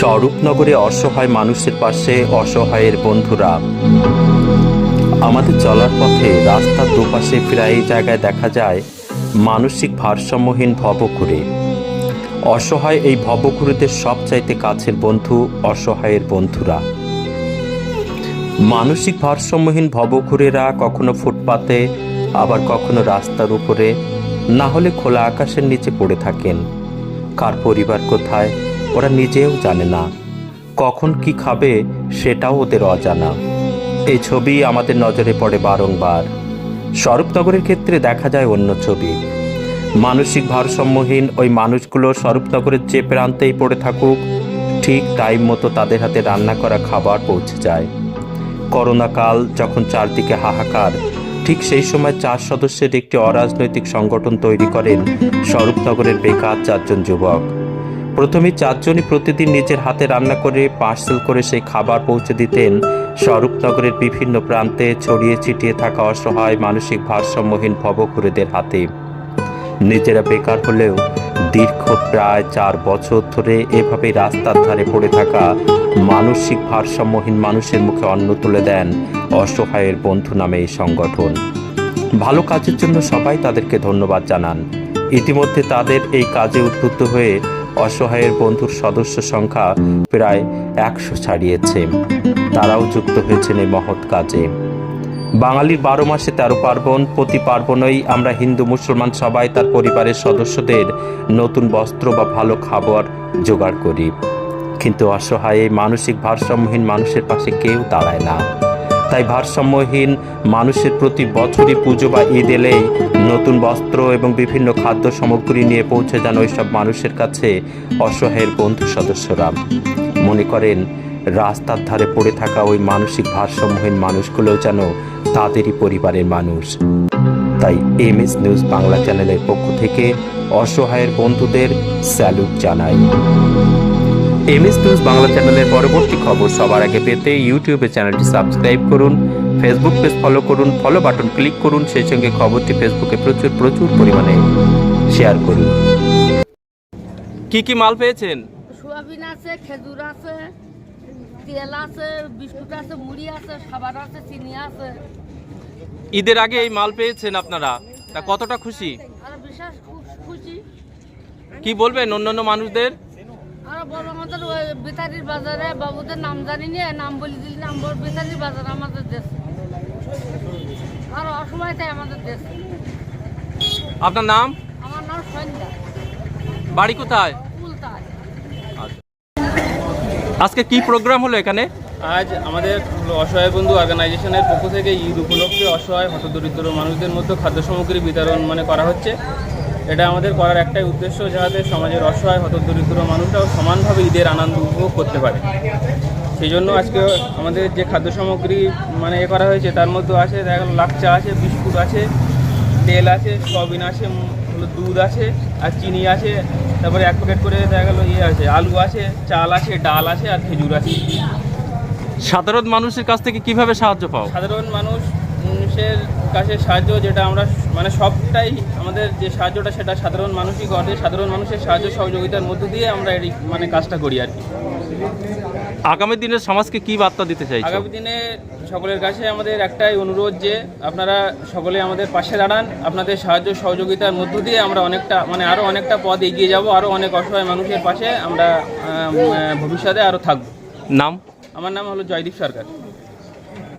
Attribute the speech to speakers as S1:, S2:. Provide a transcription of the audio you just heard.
S1: স্বরূপনগরে অসহায় মানুষের পাশে অসহায়ের বন্ধুরা। আমাদের চলার পথে রাস্তার দুপাশে প্রায় জায়গায় দেখা যায় মানসিক ভারসাম্যহীন ভবঘুরে। অসহায় এই ভবঘুরেদের সবচাইতে কাছের বন্ধু অসহায়ের বন্ধুরা। মানসিক ভারসাম্যহীন ভবঘুরেরা কখনো ফুটপাতে, আবার কখনো রাস্তার উপরে, না হলে খোলা আকাশের নিচে পড়ে থাকেন। কার পরিবার কোথায় ওরা নিজেও জানে না। কখন কি খাবে সেটাও ওদের অজানা। এই ছবি আমাদের নজরে পড়ে বারংবার। স্বরূপনগরের ক্ষেত্রে দেখা যায় অন্য ছবি। মানসিক ভারসাম্যহীন ওই মানুষগুলো স্বরূপনগরের যে প্রান্তেই পড়ে থাকুক, ঠিক টাইম মতো তাদের হাতে রান্না করা খাবার পৌঁছে যায়। করোনাকাল যখন চারদিকে হাহাকার, ঠিক সেই সময় চার সদস্যের একটি অরাজনৈতিক সংগঠন তৈরি করেন স্বরূপনগরের বেকার চারজন যুবক। প্রথমে চারজনই প্রতিদিন নিজের হাতে রান্না করে, পার্সেল করে সেই খাবার পৌঁছে দিতেন। স্বরূপনগরের বিভিন্ন প্রান্তে ছড়িয়ে ছিটিয়ে থাকা অসহায়, মানসিক ভারসাম্যহীন ভবঘুরেদের হাতে। নিজেরা বেকার হলেও দীর্ঘ প্রায় চার বছর ধরে এভাবে রাস্তার ধারে পড়ে থাকা মানসিক ভারসাম্যহীন মানুষের মুখে অন্ন তুলে দেন অসহায়ের বন্ধু নামে এই সংগঠন। ভালো কাজের জন্য সবাই তাদেরকে ধন্যবাদ জানান। ইতিমধ্যে তাদের এই কাজে উদ্বুদ্ধ হয়ে অসহায়ের বন্ধুর সদস্য সংখ্যা প্রায় একশো ছাড়িয়েছে। তারাও যুক্ত হয়েছেন এই মহৎ কাজে। বাঙালির বারো মাসে তেরো পার্বণ, প্রতি পার্বণেই আমরা হিন্দু মুসলমান সবাই তার পরিবারের সদস্যদের নতুন বস্ত্র বা ভালো খাবার জোগাড় করি। কিন্তু অসহায় মানসিক ভারসাম্যহীন মানুষের পাশে কেউ দাঁড়ায় না। তাই ভারসাম্যহীন মানুষের প্রতি বছরই পুজো বা ঈদ এলেই নতুন বস্ত্র এবং বিভিন্ন খাদ্য সামগ্রী নিয়ে পৌঁছে যান ওইসব মানুষের কাছে অসহায়ের বন্ধু সদস্যরা। মনে করেন, রাস্তার ধারে পড়ে থাকা ওই মানসিক ভারসাম্যহীন মানুষগুলো যেন তাদেরই পরিবারের মানুষ। তাই এম এস নিউজ বাংলা চ্যানেলের পক্ষ থেকে অসহায়ের বন্ধুদের স্যালুট জানাই। এম এস নিউজ বাংলা চ্যানেলের পরবর্তী খবর সবার আগে পেতে ইউটিউবে চ্যানেলটি সাবস্ক্রাইব করুন ফেসবুক পেজ ফলো করুন ফলো বাটন ক্লিক করুন সেই সঙ্গে খবরটি ফেসবুকে প্রচুর প্রচুর পরিমাণে শেয়ার করুন।
S2: কি কি মাল পেয়েছেন?
S3: সোয়াবিন আছে খেজুর আছে তেল আছে বিস্কুট আছে মুড়ি আছে সাবান আছে চিনি আছে।
S2: ঈদের আগে এই মাল পেয়েছেন আপনারা? তা কতটা খুশি?
S3: আর বিশেষ খুব খুশি।
S2: কি বলবেন অন্যান্য মানুষদের?
S3: আর বড় আমাদের ওই বেতারির বাজারে বাবুদের নাম জানি নিয়ে নাম বলে দিলি নাম বল বেতারির বাজার আমাদের দেশ। আর অসময় তাই আমাদের দেশ।
S2: আপনার নাম?
S3: আমার নাম সন্ধ্যা
S2: বাড়ি কোথায়?
S3: উল্টায়
S2: আজকে কি প্রোগ্রাম হলো এখানে?
S4: আজ আমাদের অসহায় বন্ধু অর্গানাইজেশনের পক্ষ থেকে ঈদ উপলক্ষে অসহায় হতদরিদ্র মানুষদের মধ্যে খাদ্য সামগ্রী বিতরণ মানে করা হচ্ছে। এটা আমাদের করার একটাই উদ্দেশ্য যাতে সমাজের অসহায় হতদরিদ্র মানুষরাও সমানভাবে ঈদের আনন্দ উপভোগ করতে পারে। সেই জন্য আজকে আমাদের যে খাদ্য সামগ্রী মানে এ করা হয়েছে তার মধ্যে আছে দেখা গেল লাকচা আছে বিস্কুট আছে তেল আছে সয়াবিন আছে দুধ আছে আর চিনি আছে তারপরে এক প্যাকেট করে দেখা গেলো ইয়ে আছে আলু আছে চাল আছে ডাল আছে আর খেজুর আছে।
S2: সাধারণ মানুষের কাছ থেকে কীভাবে সাহায্য পাও?
S4: সাধারণ মানুষ মানুষের কাছে সাহায্য যেটা আমরা মানে সবটাই আমাদের যে সাহায্যটা সেটা সাধারণ মানুষই করে সাধারণ মানুষের সাহায্য সহযোগিতার মধ্য দিয়ে আমরা এই মানে কাজটা করি আর কি।
S2: আগামী দিনের সমাজকে কি বার্তা দিতে চাই
S4: আগামী দিনে সকলের কাছে আমাদের একটাই অনুরোধ যে আপনারা সকলে আমাদের পাশে দাঁড়ান আপনাদের সাহায্য সহযোগিতার মধ্য দিয়ে আমরা অনেকটা মানে আরও অনেকটা পথ এগিয়ে যাব আরও অনেক অসহায় মানুষের পাশে আমরা ভবিষ্যতে আরও থাকব।
S2: নাম?
S4: আমার নাম হলো জয়দীপ সরকার।